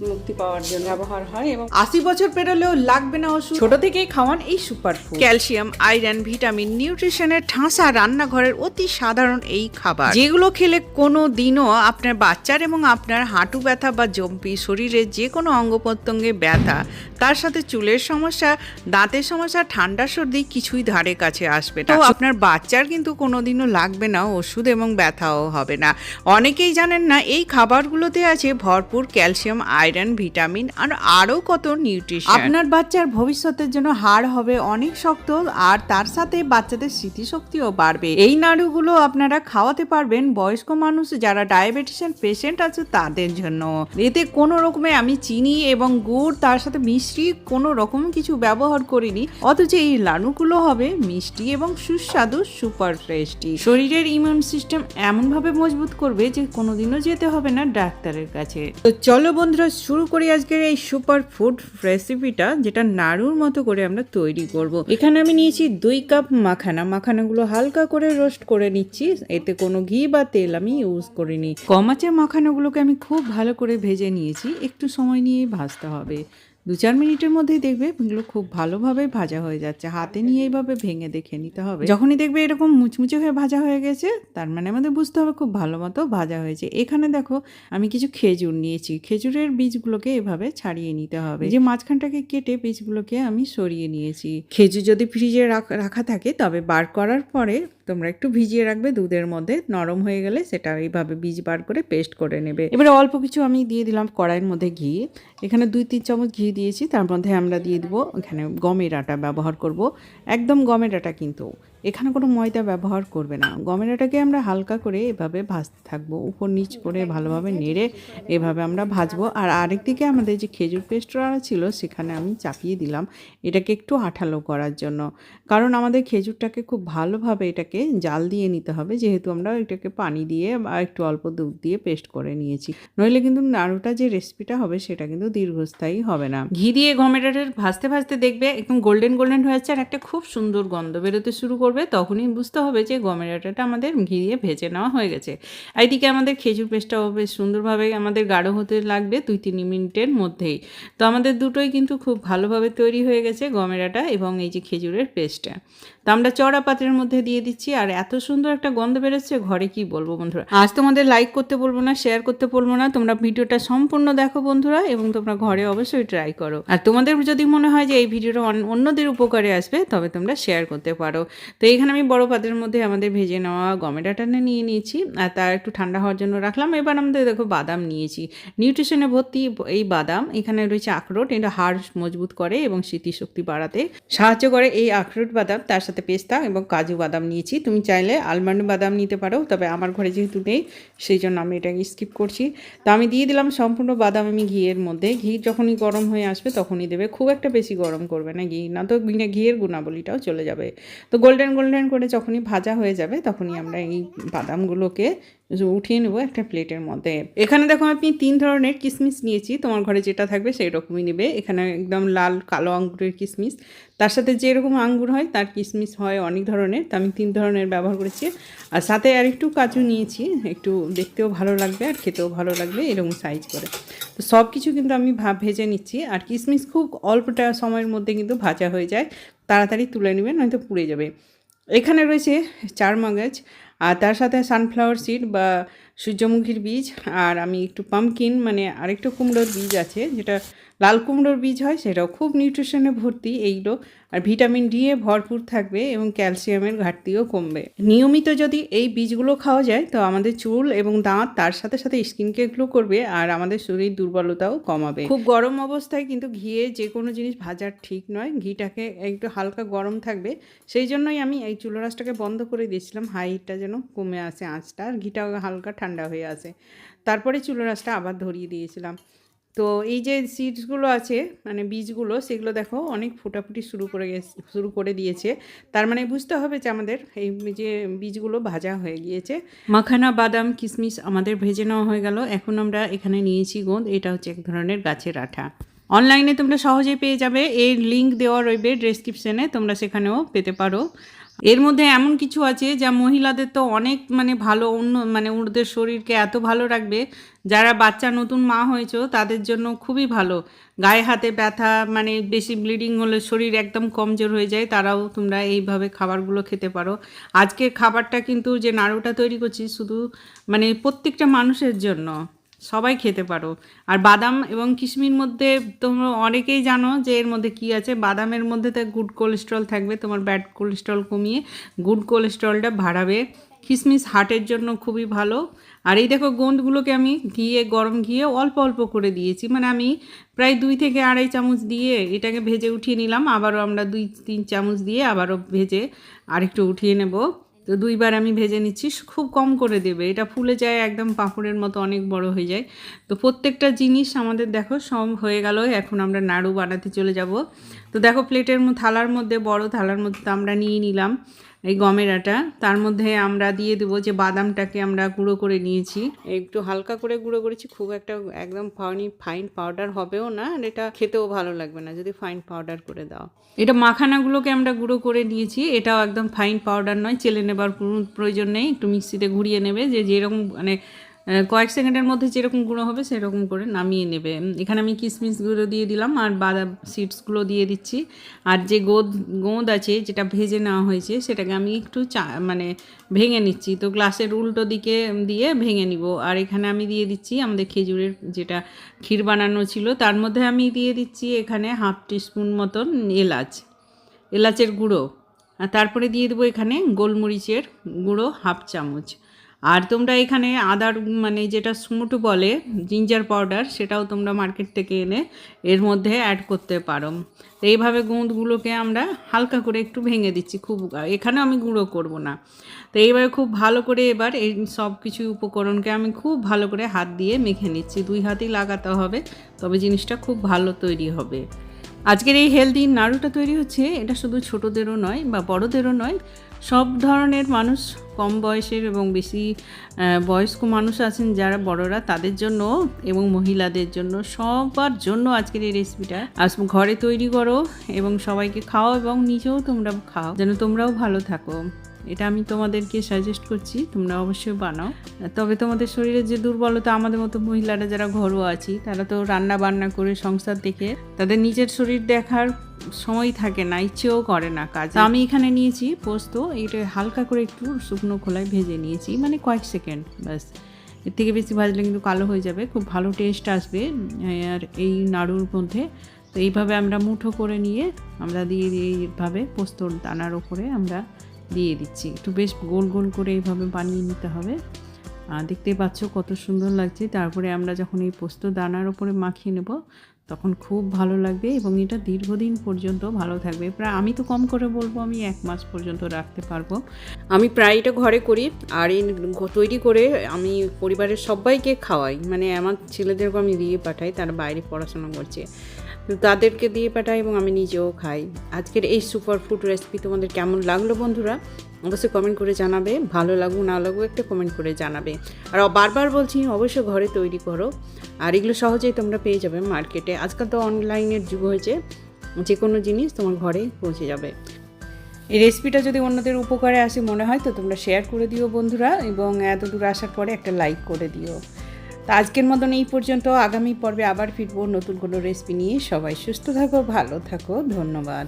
মুক্তি পাওয়ার জন্য ব্যবহার হয় এবং আশি বছর পেরোলেও লাগবে না ওষুধ। ছোট থেকেই খাওয়ান এই super food. Calcium iron vitamin নিউট্রিশনের ঠাঁসা রান্নাঘরের অতি সাধারণ এই খাবার। যেগুলো খেলে কোনো দিনও আপনার বাচ্চার এবং আপনার হাঁটু ব্যথা বা জম্পি শরীরের যে কোনো অঙ্গ প্রত্যঙ্গে ব্যথা তার সাথে চুলের সমস্যা দাঁতের সমস্যা ঠান্ডা সর্দি কিছুই ধারে কাছে আসবে না। তো আপনার বাচ্চার কিন্তু কোনোদিনও লাগবে না ওষুধ এবং ব্যথাও হবে না। অনেকেই জানেন না এই খাবারগুলোতে আছে ভরপুর ক্যালসিয়াম আয়রন, ভিটামিন আর আরও কত নিউট্রিশন। আপনার বাচ্চার ভবিষ্যতের জন্য হাড় হবে অনেক শক্ত আর তার সাথে বাচ্চাদের স্মৃতিশক্তিও বাড়বে। এই নাড়ুগুলো আপনারা খাওয়াতে পারবেন বয়স্ক মানুষ যারা ডায়াবেটিসের পেশেন্ট আছে তাদের জন্য। এতে কোনো রকমে আমি চিনি এবং গুড় তার সাথে মিষ্টি কোনো রকম কিছু ব্যবহার করিনি, অথচ এই লাড়ুগুলো হবে মিষ্টি এবং সুস্বাদু, সুপার টেস্টি। শরীরের ইমিউন সিস্টেম এমনভাবে মজবুত করবে যে কোনোদিনও যেতে হবে না ডাক্তারের কাছে। তো চলো বন্ধুরা শুরু করি আজকের এই সুপার ফুড রেসিপিটা যেটা নাড়ুর মতো করে আমরা তৈরি করব। এখানে আমি নিয়েছি দুই কাপ মাখানা। মাখানাগুলো হালকা করে রোস্ট করে নিচ্ছি। এতে কোনো ঘি বা তেল আমি ইউজ করিনি। কমাচে মাখানাগুলোকে আমি খুব ভালো করে ভেজে নিয়েছি। একটু সময় নিয়ে ভাজতে হবে। দু চার মিনিটের মধ্যেই দেখবে এগুলো খুব ভালোভাবে ভাজা হয়ে যাচ্ছে। হাতে নিয়ে এইভাবে ভেঙে দেখে নিতে হবে। যখনই দেখবে এরকম মুচমুচে হয়ে ভাজা হয়ে গেছে, তার মানে আমাদের বুঝতে হবে খুব ভালো মতো ভাজা হয়েছে। এখানে দেখো, আমি কিছু খেজুর নিয়েছি। খেজুরের বীজগুলোকে এভাবে ছাড়িয়ে নিতে হবে। যে মাঝখানটাকে কেটে বীজগুলোকে আমি সরিয়ে নিয়েছি। খেজুর যদি ফ্রিজে রাখ- থাকে, তবে বার করার পরে তোমরা একটু ভিজিয়ে রাখবে, দুধের মধ্যে নরম হয়ে গেলে সেটা এইভাবে বীজ বার করে পেস্ট করে নেবে। এবারে অল্প কিছু আমি দিয়ে দিলাম কড়াইয়ের মধ্যে ঘি। এখানে দুই তিন চামচ ঘি দিয়েছি, তার মধ্যে আমরা দিয়ে দিব এখানে গমের আটা ব্যবহার করব। একদম গমের আটা কিন্তু এখানে কোনো ময়দা ব্যবহার করবে না। গমের আটাকে আমরা হালকা করে এভাবে ভাজতে থাকব। উপর নিচ করে ভালোভাবে নেড়ে এভাবে আমরা ভাজবো। আর আরেকদিকে আমাদের যে খেজুর পেস্টরা ছিল, সেখানে আমি চাপিয়ে দিলাম এটাকে একটু আঠালো করার জন্য। কারণ আমাদের খেজুরটাকে খুব ভালোভাবে এটাকে জাল দিয়ে নিতে হবে। যেহেতু আমরা এটাকে পানি দিয়ে বা একটু অল্প দুধ দিয়ে পেস্ট করে নিয়েছি। নইলে কিন্তু নাড়ুটা যে রেসিপিটা হবে, সেটা কিন্তু দীর্ঘস্থায়ী হবে না। ঘি দিয়ে গমেটাটা ভাজতে ভাজতে দেখবে একদম গোল্ডেন গোল্ডেন হয়ে যাচ্ছে। আর একটা খুব সুন্দর গন্ধ। বেরোতে শুরু করবে। তখনই বুঝতে হবে যে গমের আটাটা আমাদের ঘি দিয়ে ভেজে নেওয়া হয়ে গেছে। এইদিকে আমাদের খেজুর পেস্টটাও বেশ সুন্দরভাবে আমাদের গাঢ় হতে লাগবে দুই তিন মিনিটের মধ্যেই। তো আমাদের দুটোই কিন্তু খুব ভালোভাবে তৈরি হয়ে গেছে গমের আটা এবং এই যে খেজুরের পেস্টটা। তো আমরা চড়া পাত্রের মধ্যে দিয়ে দিচ্ছি, আর এত সুন্দর একটা গন্ধ বেরোচ্ছে, ঘরে কি বলব বন্ধুরা? আজ তোমাদের লাইক করতে বলব না শেয়ার করতে বলব না, তোমরা ভিডিওটা সম্পূর্ণ দেখো বন্ধুরা এবং তোমরা ঘরে অবশ্যই ট্রাই করো। আর তোমাদের যদি মনে হয় যে এই ভিডিওটা অন- অন্যদের উপকারে আসবে, তবে তোমরা শেয়ার করতে পারো। তো এখানে আমি বড় পাত্রের মধ্যে আমাদের ভেজে নেওয়া গমের আটাটা নিয়ে নিয়েছি, আর তার একটু ঠান্ডা হওয়ার জন্য রাখলাম। এবার আমাদের দেখো বাদাম নিয়েছি। নিউট্রিশনে ভর্তি এই বাদাম, এখানে রয়েছে আখরোট, এটা হাড় মজবুত করে এবং স্মৃতিশক্তি বাড়াতে সাহায্য করে। এই আখরোট বাদাম, তার সাথে পেস্তা এবং কাজু বাদাম নিয়েছি। তুমি চাইলে আলমন্ড বাদাম নিতে পারো, তবে আমার ঘরে যেহেতু নেই, সেই জন্য আমি এটাকে স্কিপ করছি। তো আমি দিয়ে দিলাম সম্পূর্ণ বাদাম আমি ঘিয়ের মধ্যে। ঘি যখনই গরম হয়ে আসবে তখনই দেবে। খুব একটা বেশি গরম করবে না ঘি, না তো ঘিয়ের গুণাবলীটাও চলে যাবে। তো গোল্ডেন গোল্ডেন গোল্ডেন করে যখনই ভাজা হয়ে যাবে তখনই আমরা এই বাদামগুলোকে উঠিয়ে নেব একটা প্লেটের মধ্যে। এখানে দেখো আমি তিন ধরনের কিশমিশ নিয়েছি। তোমার ঘরে যেটা থাকবে সেই রকমই নেবে। এখানে একদম লাল, কালো আঙ্গুরের কিশমিশ তার সাথে যেরকম আঙ্গুর হয় তার কিশমিশ হয় অনেক ধরনের। তো আমি তিন ধরনের ব্যবহার করেছি। আর সাথে আর একটু কাজু নিয়েছি। একটু দেখতেও ভালো লাগবে আর খেতেও ভালো লাগবে এরকম সাইজ করে। তো সব কিছু কিন্তু আমি ভাব ভেজে নিচ্ছি। আর কিশমিশ খুব অল্পটা সময়ের মধ্যে কিন্তু ভাজা হয়ে যায়। তাড়াতাড়ি তুলে নেবেন, নয়তো পুড়ে যাবে। এখানে রয়েছে চার মগজ, আর তার সাথে সানফ্লাওয়ার সিড বা সূর্যমুখীর বীজ, আর আমি একটু পামকিন মানে আরেকটু কুমড়োর বীজ আছে, যেটা লাল কুমড়োর বীজ হয়, সেটাও খুব নিউট্রিশনে ভর্তি। এইগুলো আর ভিটামিন ডি এ ভরপুর থাকবে এবং ক্যালসিয়ামের ঘাটতিও কমবে। নিয়মিত যদি এই বীজগুলো খাওয়া যায়, তো আমাদের চুল এবং দাঁত তার সাথে সাথে স্কিনকে গ্লো করবে আর আমাদের শরীর দুর্বলতাও কমাবে। খুব গরম অবস্থায় কিন্তু ঘিয়ে যে কোনো জিনিস ভাজার ঠিক নয়। ঘিটাকে একটু হালকা গরম থাকবে। সেই জন্যই আমি এই চুলো রাসটাকে বন্ধ করে দিয়েছিলাম। হাইটটা যেন কমে আসে আঁচটা। আর ঘিটা হালকা ঠান্ডা হয়ে আসে। তারপরে চুলো রাসটা আবার ধরিয়ে দিয়েছিলাম। তো এই যে সিডসগুলো আছে মানে বীজগুলো, সেগুলো দেখো অনেক ফুটাফুটি শুরু করে গেছে, শুরু করে দিয়েছে। তার মানে বুঝতে হবে যে আমাদের এই যে বীজগুলো ভাজা হয়ে গিয়েছে। মাখানা, বাদাম কিশমিশ আমাদের ভেজে নেওয়া হয়ে গেল। এখন আমরা এখানে নিয়েছি গোঁদ, এটা হচ্ছে এক ধরনের গাছের আঠা। অনলাইনে তোমরা সহজেই পেয়ে যাবে, এর লিঙ্ক দেওয়া রইবে ডেসক্রিপশনে তোমরা সেখানেও পেতে পারো। এর মধ্যে এমন কিছু আছে যা মহিলাদের তো অনেক মানে ভালো, অন্য মানে ওদের শরীরকে এত ভালো রাখবে। যারা বাচ্চা নতুন মা হয়েছো, তাদের জন্য খুবই ভালো। গায়ে হাতে ব্যথা মানে বেশি ব্লিডিং হলে শরীর একদম কমজোর হয়ে যায়, তারাও তোমরা এইভাবে খাবারগুলো খেতে পারো। আজকের খাবারটা কিন্তু যে নাড়ুটা তৈরি করছি, শুধু মানে প্রত্যেকটা মানুষের জন্য। সবাই খেতে পারো। আর বাদাম এবং কিশমির মধ্যে তোমরা অনেকেই জানো যে এর মধ্যে কি আছে। বাদামের মধ্যে তো গুড কোলেস্ট্রল থাকবে, তোমার ব্যাড কোলেস্ট্রল কমিয়ে গুড কোলেস্ট্রলটা বাড়াবে। কিশমিশ হার্টের জন্য খুবই ভালো। আর এই দেখো গোন্দগুলোকে আমি ঘিয়ে, গরম ঘিয়ে অল্প অল্প করে দিয়েছি। মানে আমি প্রায় দুই থেকে আড়াই চামচ দিয়ে এটাকে ভেজে উঠিয়ে নিলাম। আবারও আমরা দুই, তিন চামচ দিয়ে আবারও ভেজে আরেকটু উঠিয়ে নেব। তো দুইবার আমি ভেজে নিচ্ছি খুব কম করে দেবে। এটা ফুলে যায় একদম পাঁপড়ের মতো অনেক বড় হয়ে যায়। তো প্রত্যেকটা জিনিস আমাদের দেখো সব হয়ে গেল, এখন আমরা নাড়ু বানাতে চলে যাব। তো দেখো প্লেটের থালার মধ্যে, বড় থালার মধ্যে তো আমরা নিয়ে নিলাম। এই গমের আটা। তার মধ্যে আমরা দিয়ে দেবো যে বাদামটাকে আমরা গুঁড়ো করে নিয়েছি। একটু হালকা করে গুঁড়ো করেছি খুব একটা একদম ফাইনি ফাইন পাউডার হবেও না আর এটা খেতেও ভালো লাগবে না যদি ফাইন পাউডার করে দাও। এটা মাখানাগুলোকে আমরা গুঁড়ো করে নিয়েছি এটাও একদম ফাইন পাউডার নয় চেলে নেবার কোনো প্রয়োজন নেই একটু মিক্সিতে ঘুরিয়ে নেবে যে যেরকম মানে কয়েক সেকেন্ডের মধ্যে যেরকম গুঁড়ো হবে সেরকম করে নামিয়ে নেবে। এখানে আমি কিশমিশ গুঁড়ো দিয়ে দিলাম আর বাদাম সিডসগুলো দিয়ে দিচ্ছি। আর যে গোদ, গোঁদ আছে যেটা ভেজে নেওয়া হয়েছে সেটাকে আমি একটু চা মানে ভেঙে নিচ্ছি। তো গ্লাসের উল্টো দিকে দিয়ে ভেঙে নিব। আর এখানে আমি দিয়ে দিচ্ছি আমাদের খেজুরের যেটা ক্ষীর বানানো ছিল, তার মধ্যে আমি দিয়ে দিচ্ছি এখানে হাফ টিস্পুন মতন এলাচ, এলাচের গুঁড়ো। আর তারপরে দিয়ে দেবো এখানে গোলমরিচের গুঁড়ো হাফ চামচ। আর তোমরা এখানে আদার মানে যেটা সুমুটু বলে, জিঞ্জার পাউডার, সেটাও তোমরা মার্কেট থেকে এনে এর মধ্যে অ্যাড করতে পারো। তো এইভাবে গোঁদগুলোকে আমরা হালকা করে একটু ভেঙে দিচ্ছি, খুব, এখানে আমি গুঁড়ো করব না। তো এইভাবে খুব ভালো করে এবার এই সব কিছু উপকরণকে আমি খুব ভালো করে হাত দিয়ে মেখে নিচ্ছি। দুই হাতেই লাগাতে হবে, তবে জিনিসটা খুব ভালো তৈরি হবে। আজকের এই হেলদি নাড়ুটা তৈরি হচ্ছে, এটা শুধু ছোটোদেরও নয় বা বড়দেরও নয়, সব ধরনের মানুষ, কম বয়সের এবং বেশি বয়স্ক মানুষ আছেন যারা বড়রা, তাদের জন্য এবং মহিলাদের জন্য সবার জন্য আজকের এই রেসিপিটা আজ ঘরে তৈরি করো এবং সবাইকে খাও এবং নিজেও তোমরা খাও, যেন তোমরাও ভালো থাকো। এটা আমি তোমাদেরকে সাজেস্ট করছি, তোমরা অবশ্যই বানাও। তবে তোমাদের শরীরের যে দুর্বলতা আমাদের মতো মহিলারা যারা ঘরোয়া আছি, তারা তো রান্না বান্না করে সংসার দেখে তাদের নিজের শরীর দেখার সময় থাকে না, ইচ্ছেও করে না কাজ। আমি এখানে নিয়েছি পোস্ত, এটা হালকা করে একটু শুকনো খোলায় ভেজে নিয়েছি মানে কয়েক সেকেন্ড, ব্যাস। এর থেকে বেশি ভাজলে কিন্তু কালো হয়ে যাবে, খুব ভালো টেস্ট আসবে, আর এই নাড়ুর মধ্যে। তো এইভাবে আমরা মুঠো করে নিয়ে আমরা দিয়ে দিয়ে এইভাবে পোস্তর দানার ওপরে আমরা দিয়ে দিচ্ছি। একটু বেশ গোল গোল করে এইভাবে বানিয়ে নিতে হবে। আর দেখতেই পাচ্ছ কত সুন্দর লাগছে। তারপরে আমরা যখন এই পোস্ত দানার ওপরে মাখিয়ে নেব, তখন খুব ভালো লাগবে এবং এটা দীর্ঘদিন পর্যন্ত ভালো থাকবে। প্রায় আমি তো কম করে বলব, আমি এক মাস পর্যন্ত রাখতে পারব। আমি প্রায় এটা ঘরে করি আর এই তৈরি করে আমি পরিবারের সবাইকে খাওয়াই। মানে আমার ছেলেদেরকে আমি দিয়ে পাঠাই, তারা বাইরে পড়াশোনা করছে। তাদেরকে দিয়ে পাঠাই এবং আমি নিজেও খাই। আজকের এই সুপার ফুড রেসিপি তোমাদের কেমন লাগল বন্ধুরা? অবশ্যই কমেন্ট করে জানাবে, ভালো লাগুক না লাগুক একটা কমেন্ট করে জানাবে। আর বারবার বলছি অবশ্যই ঘরে তৈরি করো। আর এগুলো সহজেই তোমরা পেয়ে যাবে মার্কেটে আজকাল তো অনলাইনের যুগ হয়েছে যে কোনো জিনিস তোমার ঘরে পৌঁছে যাবে। এই রেসিপিটা যদি অন্যদের উপকারে আসে মনে হয়, তো তোমরা শেয়ার করে দিও বন্ধুরা। এবং এত দূর আসার পরে একটা লাইক করে দিও। তো আজকের মতন এই পর্যন্ত। আগামী পর্বে আবার ফিরবো নতুন কোনো রেসিপি নিয়ে। সবাই সুস্থ থাকো, ভালো থাকো, ধন্যবাদ।